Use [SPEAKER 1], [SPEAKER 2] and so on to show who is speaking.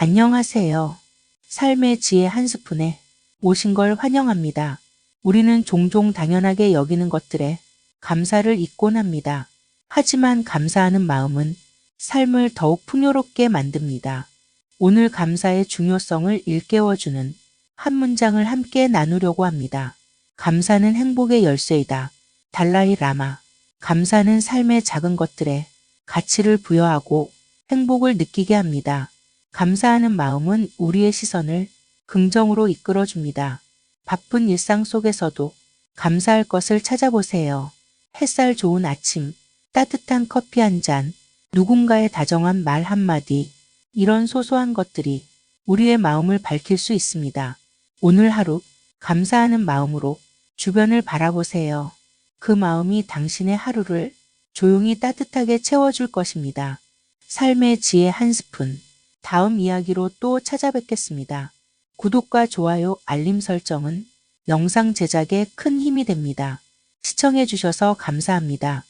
[SPEAKER 1] 안녕하세요. 삶의 지혜 한 스푼에 오신 걸 환영합니다. 우리는 종종 당연하게 여기는 것들에 감사를 잊곤 합니다. 하지만 감사하는 마음은 삶을 더욱 풍요롭게 만듭니다. 오늘 감사의 중요성을 일깨워주는 한 문장을 함께 나누려고 합니다. 감사는 행복의 열쇠이다. 달라이 라마. 감사는 삶의 작은 것들에 가치를 부여하고 행복을 느끼게 합니다. 감사하는 마음은 우리의 시선을 긍정으로 이끌어줍니다. 바쁜 일상 속에서도 감사할 것을 찾아보세요. 햇살 좋은 아침, 따뜻한 커피 한 잔, 누군가의 다정한 말 한마디, 이런 소소한 것들이 우리의 마음을 밝힐 수 있습니다. 오늘 하루 감사하는 마음으로 주변을 바라보세요. 그 마음이 당신의 하루를 조용히 따뜻하게 채워줄 것입니다. 삶의 지혜 한 스푼. 다음 이야기로 또 찾아뵙겠습니다. 구독과 좋아요, 알림 설정은 영상 제작에 큰 힘이 됩니다. 시청해주셔서 감사합니다.